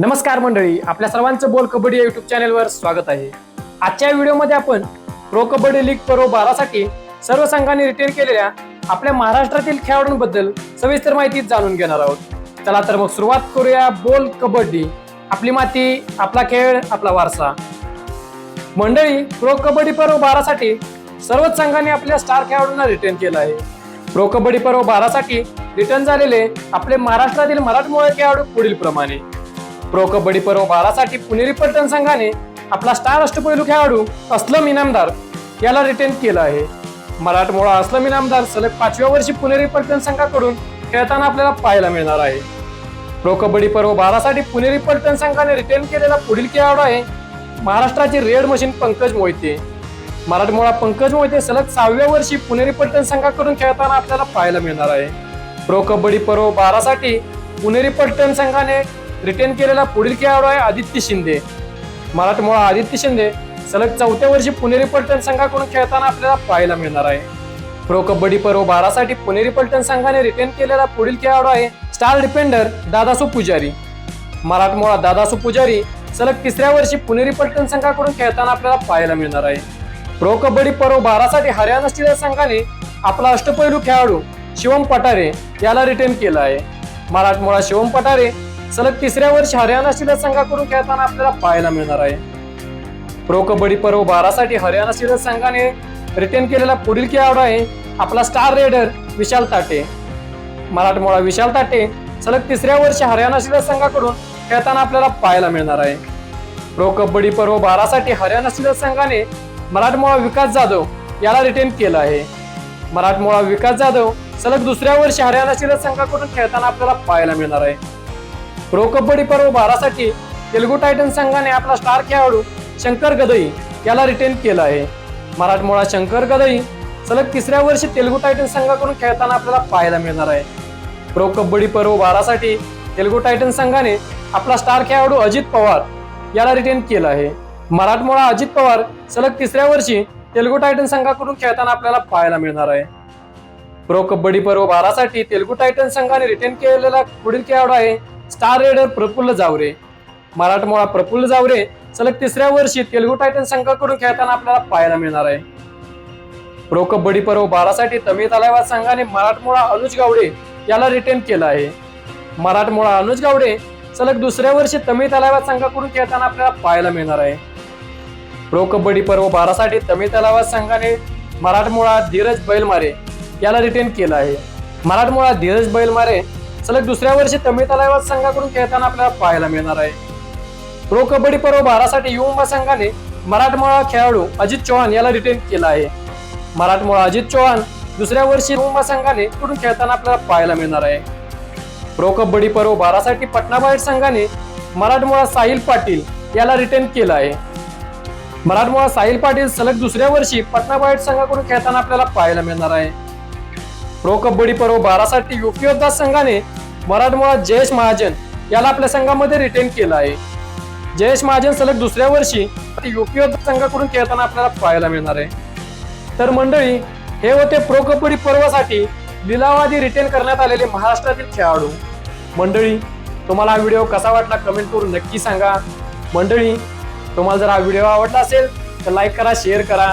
नमस्कार मंडळी आपल्या सर्वांचं बोल कबड्डी या युट्यूब चॅनेलवर स्वागत आहे. आजच्या व्हिडिओमध्ये आपण प्रो कबड्डी लीग पर्व बारासाठी सर्व संघांनी रिटेन केलेल्या आपल्या महाराष्ट्रातील खेळाडूंबद्दल सविस्तर माहिती जाणून घेणार आहोत. चला तर मग सुरुवात करूया बोल कबड्डी. आपली माती आपला खेळ आपला वारसा. मंडळी प्रो कबड्डी पर्व बारासाठी सर्वच संघांनी आपल्या स्टार खेळाडूंना रिटर्न केलं आहे. प्रो कबड्डी पर्व बारासाठी रिटर्न झालेले आपले महाराष्ट्रातील मराठमोळे खेळाडू पुढील प्रमाणे प्रो कबड्डी पर्व बारासाठी पुणेरी पलटण संघाने आपला स्टार अष्टपैलू खेळाडू असलम इनामदार याला रिटेन केलं आहे. मराठमोळा असलम इनामदार सलग पाचव्या वर्षी पुणेरी पलटण संघाकडून खेळताना आपल्याला पाहायला मिळणार आहे. प्रो कबड्डी पर्व बारासाठी पुणेरी पलटण संघाने रिटेन केलेला पुढील खेळाडू आहे महाराष्ट्राचे रेड मशीन पंकज मोहिते. मराठमोळा पंकज मोहिते सलग सहाव्या वर्षी पुणेरी पलटण संघाकडून खेळताना आपल्याला पाहायला मिळणार आहे. प्रो कबड्डी पर्व बारासाठी पुणेरी पलटण संघाने रिटेन केलेला पुढील खेळाडू आहे आदित्य शिंदे. मराठमोळा आदित्य शिंदे सलग चौथ्या वर्षी पुणेरी पलटण संघाकडून खेळताना आपल्याला पाहायला मिळणार आहे. प्रो कबड्डी पर्व बारासाठी पुणेरी पलटण संघाने रिटेन केलेला पुढील खेळाडू आहे स्टार डिफेंडर दादासू पुजारी. मराठमोळा दादासू पुजारी सलग तिसऱ्या वर्षी पुणेरी पलटण संघाकडून खेळताना आपल्याला पाहायला मिळणार आहे. प्रो कबड्डी पर्व बारासाठी हरियाणा स्टीलर संघाने आपला अष्टपैलू खेळाडू शिवम पटारे याला रिटेन केलं आहे. मराठमोळा शिवम पटारे सलग तिसऱ्या वर्षी हरियाणा संघाकडून खेळताना आपल्याला पाहायला मिळणार आहे. प्रो कबड्डी पर्व बारासाठी हरियाणा स्टीलर संघाने रिटेन केलेला पुढील खेळाडू आहे आपला स्टार रेडर विशाल ताटे. मराठमोळा विशाल ताटे सलग तिसऱ्या वर्षी हरियाणा स्टीलर संघाकडून खेळताना आपल्याला पाहायला मिळणार आहे. प्रो कबड्डी पर्व बारासाठी हरियाणा स्टीलर संघाने मराठमोळा विकास जाधव याला रिटेन केलं आहे. मराठमोळा विकास जाधव सलग दुसऱ्या वर्षी हरियाणा स्टीलर संघाकडून खेळताना आपल्याला पाहायला मिळणार आहे. प्रो कबड्डी पर्व बारासाठी तेलुगू टायटन संघाने आपला स्टार खेळाडू शंकर गदई याला रिटेन केलं आहे. मराठमोळा शंकर गदई सलग तिसऱ्या वर्षी तेलुगू टायटन संघाकडून खेळताना आपल्याला पाहायला मिळणार आहे. प्रो कबड्डी पर्व बारासाठी तेलुगू टायटन संघाने आपला स्टार खेळाडू अजित पवार याला रिटेन केलं आहे. मराठमोळा अजित पवार सलग तिसऱ्या वर्षी तेलुगू टायटन संघाकडून खेळताना आपल्याला पाहायला मिळणार आहे. प्रो कबड्डी पर्व बारासाठी तेलुगू टायटन संघाने रिटेन केलेला पुढील खेळाडू आहे स्टार रेडर प्रफुल्ल जावरे. मराठमोळा प्रफुल्ल जावरे सलग तिसऱ्या वर्षी तेलुगू टायटन संघाकडून खेळताना आपल्याला पाहायला मिळणार आहे. प्रो कबड्डी पर्व बारासाठी तमिळ तलावा संघाने मराठमोळा अनुज गावडे याला रिटेन केलं आहे. मराठमोळा अनुज गावडे सलग दुसऱ्या वर्षी तमिळ तलावा संघाकडून खेळताना आपल्याला पाहायला मिळणार आहे. प्रो कबड्डी पर्व बारासाठी तमिळ तलावा संघाने मराठमोळा धीरज बैलमारे याला रिटेन केलं आहे. मराठमोळा धीरज बैलमारे सलग दुसऱ्या वर्षी तमिळ तलावात संघाकडून खेळताना आपल्याला पाहायला मिळणार आहे. प्रो कबड्डी पर्व बारासाठी युवा संघाने मराठमोळा खेळाडू अजित चव्हाण याला रिटेन केला आहे. मराठमोळा अजित चव्हाण दुसऱ्या वर्षी युवा संघाने कडून खेळताना आपल्याला पाहायला मिळणार आहे. प्रो कबड्डी पर्व बारासाठी पटनाबाहेर संघाने मराठमोळा साहिल पाटील याला रिटेन केलं आहे. मराठमोळा साहिल पाटील सलग दुसऱ्या वर्षी पटनाबाहेर संघाकडून खेळताना आपल्याला पाहायला मिळणार आहे. प्रो कबड्डी पर्व बारासाठी युपी योद्धा संघाने मराठमोळा जयेश महाजन याला आपल्या संघामध्ये रिटेन केलं आहे. जयेश महाजन सलग दुसऱ्या वर्षी युपी संघाकडून खेळताना आपल्याला पाहायला मिळणार आहे. तर मंडळी हे होते प्रो कबड्डी पर्वासाठी लिलावादी रिटेन करण्यात आलेले महाराष्ट्रातील खेळाडू. मंडळी तुम्हाला हा व्हिडिओ कसा वाटला कमेंट करून नक्की सांगा. मंडळी तुम्हाला जर हा व्हिडिओ आवडला असेल तर लाईक करा शेअर करा.